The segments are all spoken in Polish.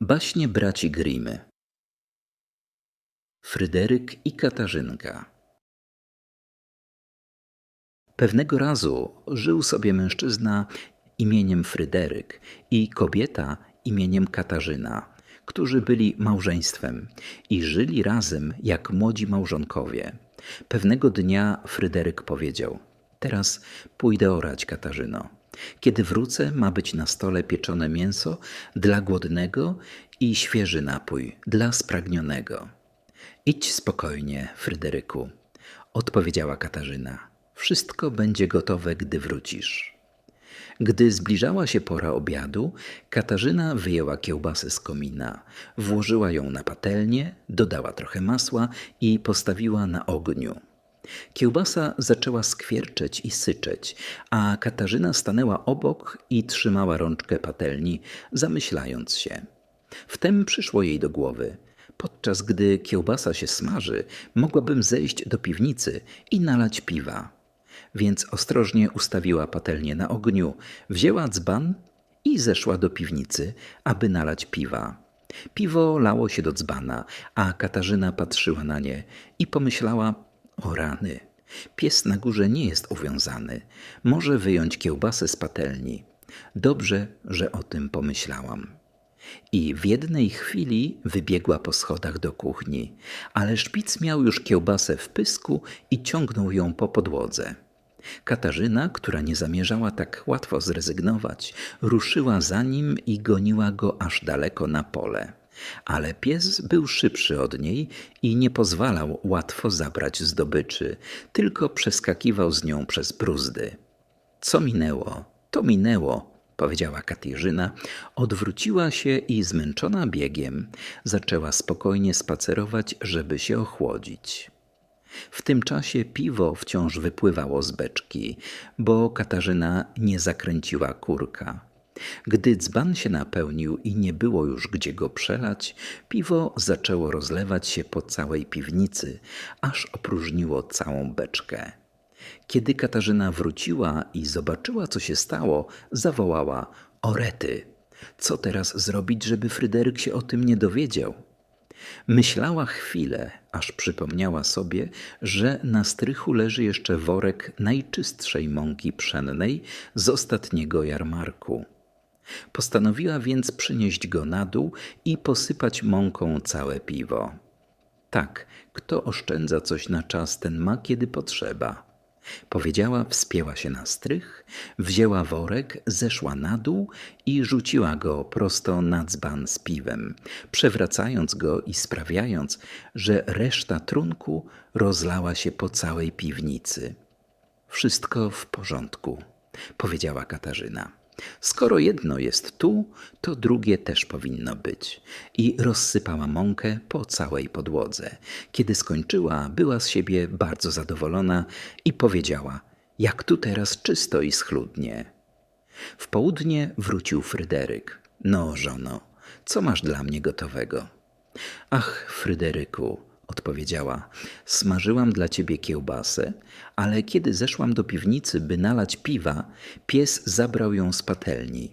Baśnie braci Grimmy Fryderyk i Katarzynka Pewnego razu żył sobie mężczyzna imieniem Fryderyk i kobieta imieniem Katarzyna, którzy byli małżeństwem i żyli razem jak młodzi małżonkowie. Pewnego dnia Fryderyk powiedział: Teraz pójdę orać, Katarzyno. Kiedy wrócę, ma być na stole pieczone mięso dla głodnego i świeży napój dla spragnionego. Idź spokojnie, Fryderyku, odpowiedziała Katarzyna. Wszystko będzie gotowe, gdy wrócisz. Gdy zbliżała się pora obiadu, Katarzyna wyjęła kiełbasę z komina, włożyła ją na patelnię, dodała trochę masła i postawiła na ogniu. Kiełbasa zaczęła skwierczeć i syczeć, a Katarzyna stanęła obok i trzymała rączkę patelni, zamyślając się. Wtem przyszło jej do głowy. Podczas gdy kiełbasa się smaży, mogłabym zejść do piwnicy i nalać piwa. Więc ostrożnie ustawiła patelnię na ogniu, wzięła dzban i zeszła do piwnicy, aby nalać piwa. Piwo lało się do dzbana, a Katarzyna patrzyła na nie i pomyślała: O rany, pies na górze nie jest uwiązany, może wyjąć kiełbasę z patelni. Dobrze, że o tym pomyślałam. I w jednej chwili wybiegła po schodach do kuchni, ale szpic miał już kiełbasę w pysku i ciągnął ją po podłodze. Katarzyna, która nie zamierzała tak łatwo zrezygnować, ruszyła za nim i goniła go aż daleko na pole. Ale pies był szybszy od niej i nie pozwalał łatwo zabrać zdobyczy, tylko przeskakiwał z nią przez bruzdy. Co minęło, to minęło, powiedziała Katarzyna, odwróciła się i zmęczona biegiem zaczęła spokojnie spacerować, żeby się ochłodzić. W tym czasie piwo wciąż wypływało z beczki, bo Katarzyna nie zakręciła kurka. Gdy dzban się napełnił i nie było już gdzie go przelać, piwo zaczęło rozlewać się po całej piwnicy, aż opróżniło całą beczkę. Kiedy Katarzyna wróciła i zobaczyła, co się stało, zawołała: Orety! Co teraz zrobić, żeby Fryderyk się o tym nie dowiedział? Myślała chwilę, aż przypomniała sobie, że na strychu leży jeszcze worek najczystszej mąki pszennej z ostatniego jarmarku. Postanowiła więc przynieść go na dół i posypać mąką całe piwo. Tak, kto oszczędza coś na czas, ten ma kiedy potrzeba. Powiedziała, wspięła się na strych, wzięła worek, zeszła na dół i rzuciła go prosto na dzban z piwem, przewracając go i sprawiając, że reszta trunku rozlała się po całej piwnicy. Wszystko w porządku, powiedziała Katarzyna. Skoro jedno jest tu, to drugie też powinno być. I rozsypała mąkę po całej podłodze. Kiedy skończyła, była z siebie bardzo zadowolona i powiedziała: Jak tu teraz czysto i schludnie. W południe wrócił Fryderyk. No, żono, co masz dla mnie gotowego? Ach, Fryderyku, odpowiedziała. Smażyłam dla ciebie kiełbasę, ale kiedy zeszłam do piwnicy, by nalać piwa, pies zabrał ją z patelni.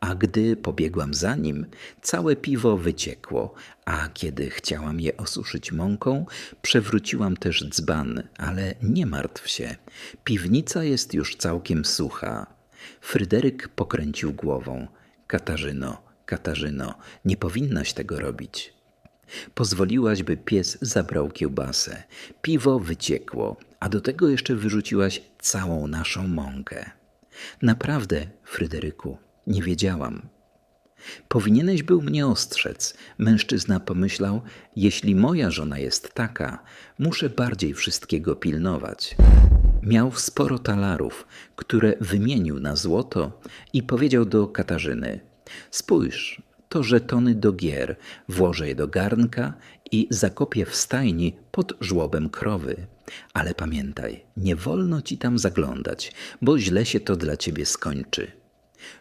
A gdy pobiegłam za nim, całe piwo wyciekło, a kiedy chciałam je osuszyć mąką, przewróciłam też dzban, ale nie martw się, piwnica jest już całkiem sucha. Fryderyk pokręcił głową. Katarzyno, Katarzyno, nie powinnaś tego robić. Pozwoliłaś, by pies zabrał kiełbasę. Piwo wyciekło, a do tego jeszcze wyrzuciłaś całą naszą mąkę. Naprawdę, Fryderyku, nie wiedziałam. Powinieneś był mnie ostrzec. Mężczyzna pomyślał, jeśli moja żona jest taka, muszę bardziej wszystkiego pilnować. Miał sporo talarów, które wymienił na złoto i powiedział do Katarzyny: Spójrz, to żetony do gier, włożę je do garnka i zakopię w stajni pod żłobem krowy. Ale pamiętaj, nie wolno ci tam zaglądać, bo źle się to dla ciebie skończy.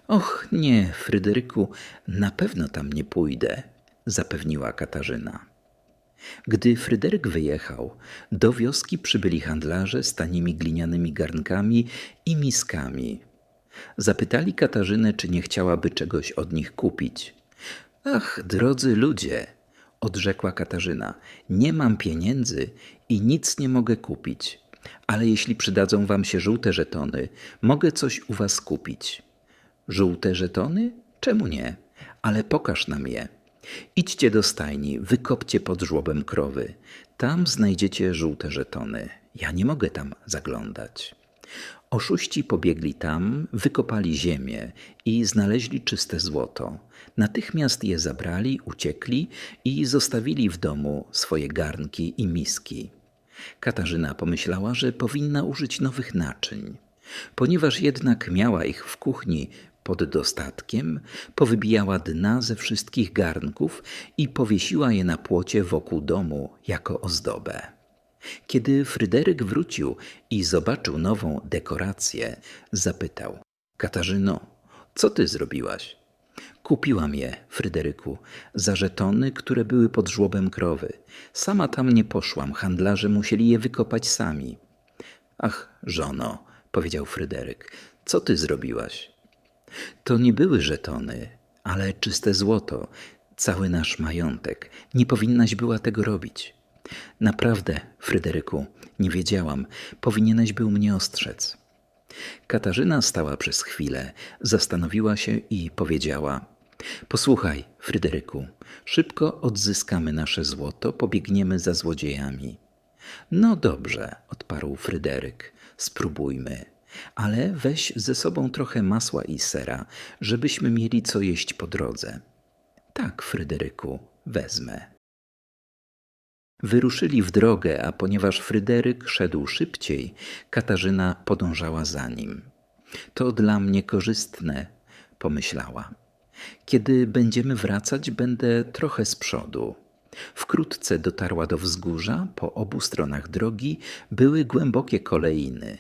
Och, nie, Fryderyku, na pewno tam nie pójdę, zapewniła Katarzyna. Gdy Fryderyk wyjechał, do wioski przybyli handlarze z tanimi glinianymi garnkami i miskami. Zapytali Katarzynę, czy nie chciałaby czegoś od nich kupić. Ach, drodzy ludzie, odrzekła Katarzyna, nie mam pieniędzy i nic nie mogę kupić. Ale jeśli przydadzą wam się żółte żetony, mogę coś u was kupić. Żółte żetony? Czemu nie? Ale pokaż nam je. Idźcie do stajni, wykopcie pod żłobem krowy. Tam znajdziecie żółte żetony. Ja nie mogę tam zaglądać. Oszuści pobiegli tam, wykopali ziemię i znaleźli czyste złoto. Natychmiast je zabrali, uciekli i zostawili w domu swoje garnki i miski. Katarzyna pomyślała, że powinna użyć nowych naczyń. Ponieważ jednak miała ich w kuchni pod dostatkiem, powybijała dna ze wszystkich garnków i powiesiła je na płocie wokół domu jako ozdobę. Kiedy Fryderyk wrócił i zobaczył nową dekorację, zapytał: Katarzyno, co ty zrobiłaś? Kupiłam je, Fryderyku, za żetony, które były pod żłobem krowy. Sama tam nie poszłam, handlarze musieli je wykopać sami. Ach, żono, powiedział Fryderyk, co ty zrobiłaś? To nie były żetony, ale czyste złoto, cały nasz majątek. Nie powinnaś była tego robić. Naprawdę, Fryderyku, nie wiedziałam. Powinieneś był mnie ostrzec. Katarzyna stała przez chwilę, zastanowiła się i powiedziała: Posłuchaj, Fryderyku, szybko odzyskamy nasze złoto, pobiegniemy za złodziejami. No dobrze, odparł Fryderyk, spróbujmy. Ale weź ze sobą trochę masła i sera, żebyśmy mieli co jeść po drodze. Tak, Fryderyku, wezmę. Wyruszyli w drogę, a ponieważ Fryderyk szedł szybciej, Katarzyna podążała za nim. To dla mnie korzystne, pomyślała. Kiedy będziemy wracać, będę trochę z przodu. Wkrótce dotarła do wzgórza, po obu stronach drogi były głębokie kolejny.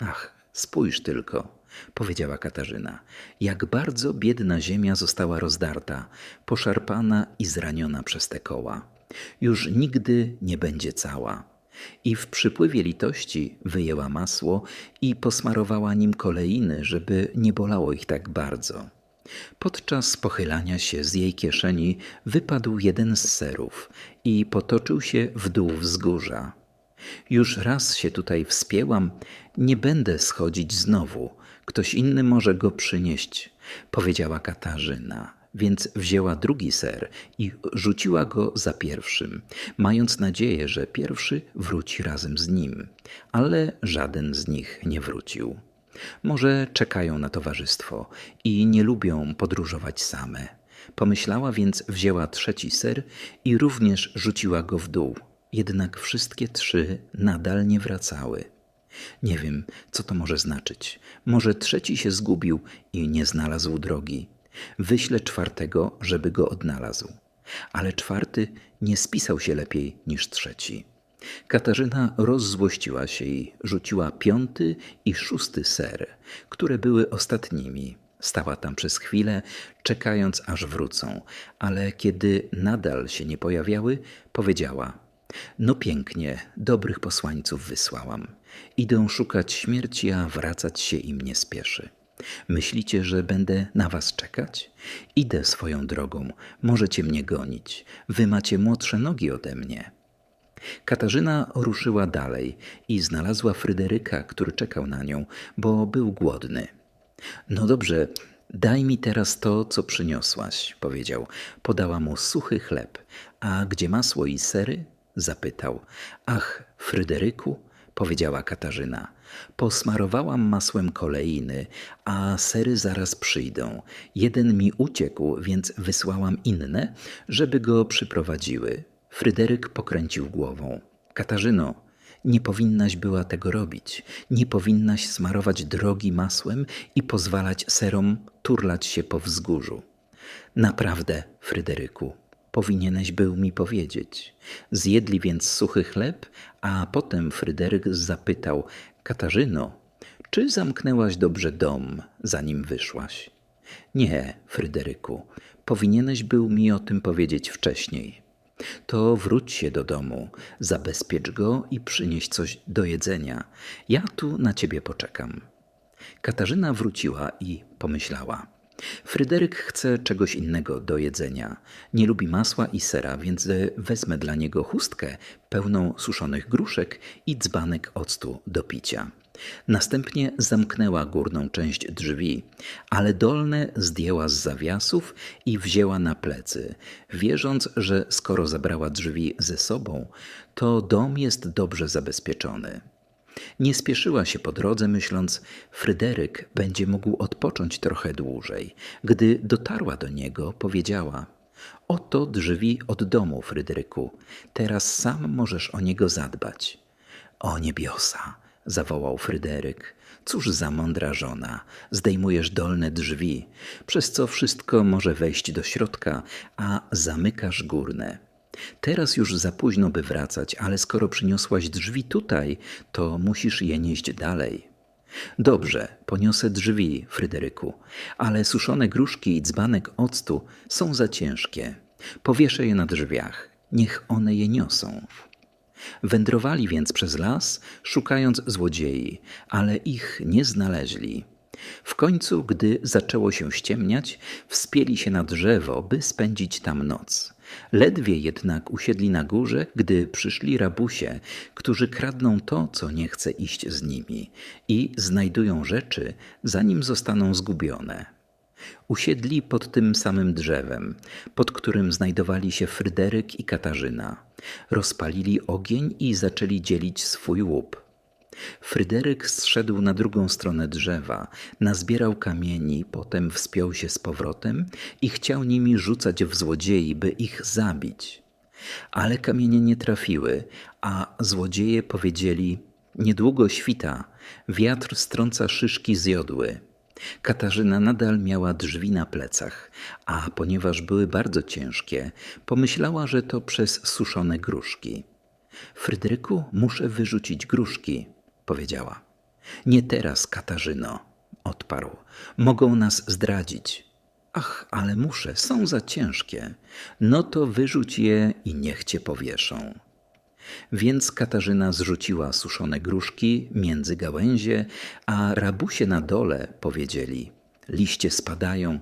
Ach, spójrz tylko, powiedziała Katarzyna, jak bardzo biedna ziemia została rozdarta, poszarpana i zraniona przez te koła już nigdy nie będzie cała. I w przypływie litości wyjęła masło i posmarowała nim kolejny, żeby nie bolało ich tak bardzo. Podczas pochylania się z jej kieszeni wypadł jeden z serów i potoczył się w dół wzgórza. Już raz się tutaj wspięłam, nie będę schodzić znowu. Ktoś inny może go przynieść, powiedziała Katarzyna więc wzięła drugi ser i rzuciła go za pierwszym, mając nadzieję, że pierwszy wróci razem z nim, ale żaden z nich nie wrócił. Może czekają na towarzystwo i nie lubią podróżować same. Pomyślała więc, wzięła trzeci ser i również rzuciła go w dół. Jednak wszystkie trzy nadal nie wracały. Nie wiem, co to może znaczyć. Może trzeci się zgubił i nie znalazł drogi. Wyślę czwartego, żeby go odnalazł. Ale czwarty nie spisał się lepiej niż trzeci. Katarzyna rozzłościła się i rzuciła piąty i szósty ser, które były ostatnimi. Stała tam przez chwilę, czekając aż wrócą, ale kiedy nadal się nie pojawiały, powiedziała: No pięknie, dobrych posłańców wysłałam. Idę szukać śmierci, a wracać się im nie spieszy. Myślicie, że będę na was czekać? Idę swoją drogą, możecie mnie gonić. Wy macie młodsze nogi ode mnie. Katarzyna ruszyła dalej i znalazła Fryderyka, który czekał na nią, bo był głodny. No dobrze, daj mi teraz to, co przyniosłaś, powiedział. Podała mu suchy chleb. A gdzie masło i sery? zapytał. Ach, Fryderyku, powiedziała Katarzyna. Posmarowałam masłem kolejny, a sery zaraz przyjdą. Jeden mi uciekł, więc wysłałam inne, żeby go przyprowadziły. Fryderyk pokręcił głową. Katarzyno, nie powinnaś była tego robić. Nie powinnaś smarować drogi masłem i pozwalać serom turlać się po wzgórzu. Naprawdę, Fryderyku, powinieneś był mi powiedzieć. Zjedli więc suchy chleb, a potem Fryderyk zapytał: Katarzyno, czy zamknęłaś dobrze dom, zanim wyszłaś? Nie, Fryderyku, powinieneś był mi o tym powiedzieć wcześniej. To wróć się do domu, zabezpiecz go i przynieś coś do jedzenia. Ja tu na ciebie poczekam. Katarzyna wróciła i pomyślała: Fryderyk chce czegoś innego do jedzenia. Nie lubi masła i sera, więc wezmę dla niego chustkę pełną suszonych gruszek i dzbanek octu do picia. Następnie zamknęła górną część drzwi, ale dolne zdjęła z zawiasów i wzięła na plecy, wierząc, że skoro zabrała drzwi ze sobą, to dom jest dobrze zabezpieczony. Nie spieszyła się po drodze, myśląc, Fryderyk będzie mógł odpocząć trochę dłużej. Gdy dotarła do niego, powiedziała: Oto drzwi od domu, Fryderyku. Teraz sam możesz o niego zadbać. O niebiosa! zawołał Fryderyk. Cóż za mądra żona, zdejmujesz dolne drzwi, przez co wszystko może wejść do środka, a zamykasz górne. Teraz już za późno, by wracać, ale skoro przyniosłaś drzwi tutaj, to musisz je nieść dalej. Dobrze, poniosę drzwi, Fryderyku, ale suszone gruszki i dzbanek octu są za ciężkie. Powieszę je na drzwiach, niech one je niosą. Wędrowali więc przez las, szukając złodziei, ale ich nie znaleźli. W końcu, gdy zaczęło się ściemniać, wspięli się na drzewo, by spędzić tam noc. Ledwie jednak usiedli na górze, gdy przyszli rabusie, którzy kradną to, co nie chce iść z nimi i znajdują rzeczy, zanim zostaną zgubione. Usiedli pod tym samym drzewem, pod którym znajdowali się Fryderyk i Katarzyna. Rozpalili ogień i zaczęli dzielić swój łup. Fryderyk zszedł na drugą stronę drzewa, nazbierał kamieni, potem wspiął się z powrotem i chciał nimi rzucać w złodziei, by ich zabić. Ale kamienie nie trafiły, a złodzieje powiedzieli: Niedługo świta, wiatr strąca szyszki z jodły. Katarzyna nadal miała drzwi na plecach, a ponieważ były bardzo ciężkie, pomyślała, że to przez suszone gruszki. Fryderyku, muszę wyrzucić gruszki, powiedziała. Nie teraz, Katarzyno, odparł. Mogą nas zdradzić. Ach, ale muszę, są za ciężkie. No to wyrzuć je i niech cię powieszą. Więc Katarzyna zrzuciła suszone gruszki między gałęzie, a rabusie na dole powiedzieli: Liście spadają.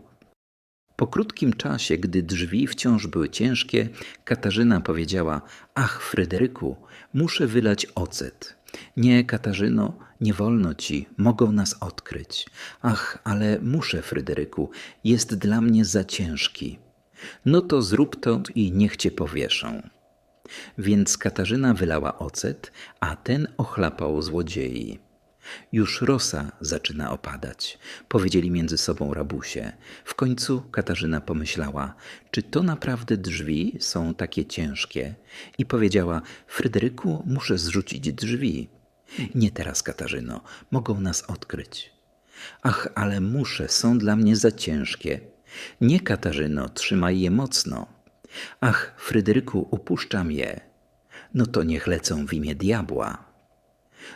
Po krótkim czasie, gdy drzwi wciąż były ciężkie, Katarzyna powiedziała: Ach, Fryderyku, muszę wylać ocet. Nie, Katarzyno, nie wolno ci, mogą nas odkryć. Ach, ale muszę, Fryderyku, jest dla mnie za ciężki. No to zrób to i niech cię powieszą. Więc Katarzyna wylała ocet, a ten ochlapał złodziei. Już rosa zaczyna opadać, powiedzieli między sobą rabusie. W końcu Katarzyna pomyślała, czy to naprawdę drzwi są takie ciężkie? I powiedziała: Fryderyku, muszę zrzucić drzwi. Nie teraz, Katarzyno, mogą nas odkryć. Ach, ale muszę, są dla mnie za ciężkie. Nie, Katarzyno, trzymaj je mocno. Ach, Fryderyku, upuszczam je. No to niech lecą w imię diabła.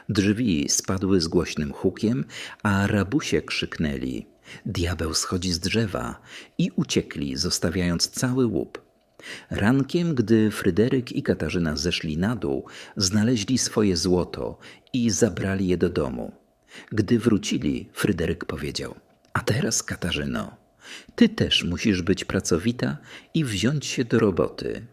Drzwi spadły z głośnym hukiem, a rabusie krzyknęli: Diabeł schodzi z drzewa i uciekli, zostawiając cały łup. Rankiem, gdy Fryderyk i Katarzyna zeszli na dół, znaleźli swoje złoto i zabrali je do domu. Gdy wrócili, Fryderyk powiedział: A teraz, Katarzyno, ty też musisz być pracowita i wziąć się do roboty.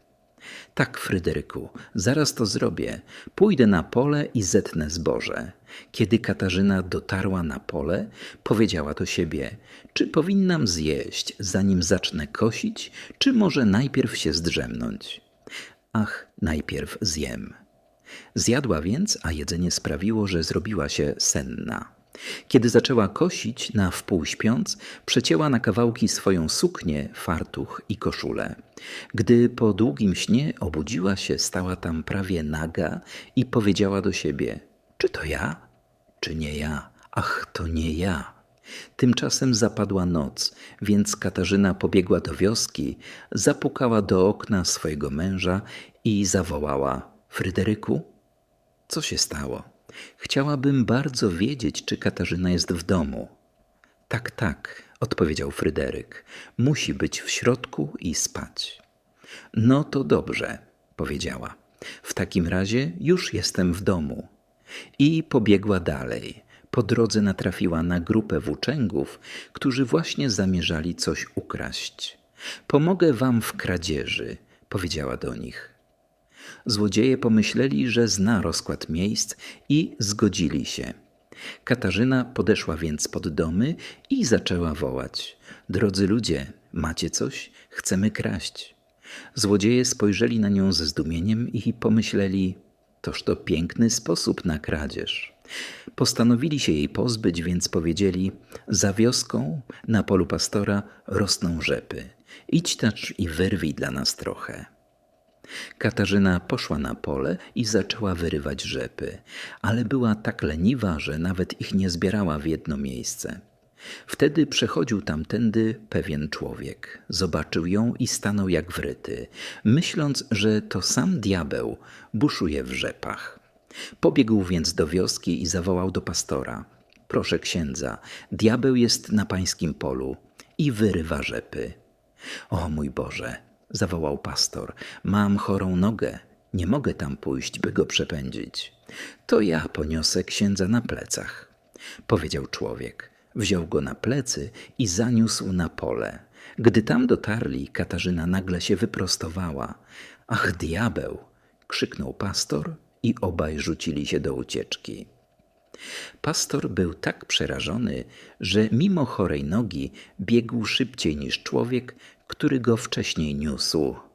Tak, Fryderyku, zaraz to zrobię. Pójdę na pole i zetnę zboże. Kiedy Katarzyna dotarła na pole, powiedziała do siebie: Czy powinnam zjeść, zanim zacznę kosić, czy może najpierw się zdrzemnąć? Ach, najpierw zjem. Zjadła więc, a jedzenie sprawiło, że zrobiła się senna. Kiedy zaczęła kosić, na wpół śpiąc, przecięła na kawałki swoją suknię, fartuch i koszulę. Gdy po długim śnie obudziła się, stała tam prawie naga i powiedziała do siebie: Czy to ja? Czy nie ja? Ach, to nie ja. Tymczasem zapadła noc, więc Katarzyna pobiegła do wioski, zapukała do okna swojego męża i zawołała: Fryderyku, co się stało? Chciałabym bardzo wiedzieć, czy Katarzyna jest w domu. Tak, tak, odpowiedział Fryderyk. Musi być w środku i spać. No to dobrze, powiedziała. W takim razie już jestem w domu. I pobiegła dalej. Po drodze natrafiła na grupę włóczęgów, którzy właśnie zamierzali coś ukraść. Pomogę wam w kradzieży, powiedziała do nich. Złodzieje pomyśleli, że zna rozkład miejsc i zgodzili się. Katarzyna podeszła więc pod domy i zaczęła wołać: Drodzy ludzie, macie coś? Chcemy kraść. Złodzieje spojrzeli na nią ze zdumieniem i pomyśleli: Toż to piękny sposób na kradzież. Postanowili się jej pozbyć, więc powiedzieli: Za wioską, na polu pastora, rosną rzepy. Idź też i wyrwij dla nas trochę. Katarzyna poszła na pole i zaczęła wyrywać rzepy, ale była tak leniwa, że nawet ich nie zbierała w jedno miejsce. Wtedy przechodził tamtędy pewien człowiek. Zobaczył ją i stanął jak wryty, myśląc, że to sam diabeł buszuje w rzepach. Pobiegł więc do wioski i zawołał do pastora: Proszę księdza, diabeł jest na pańskim polu i wyrywa rzepy. O mój Boże, zawołał pastor, mam chorą nogę, nie mogę tam pójść, by go przepędzić. To ja poniosę księdza na plecach, powiedział człowiek. Wziął go na plecy i zaniósł na pole. Gdy tam dotarli, Katarzyna nagle się wyprostowała. Ach, diabeł! krzyknął pastor i obaj rzucili się do ucieczki. Pastor był tak przerażony, że mimo chorej nogi biegł szybciej niż człowiek, który go wcześniej niósł.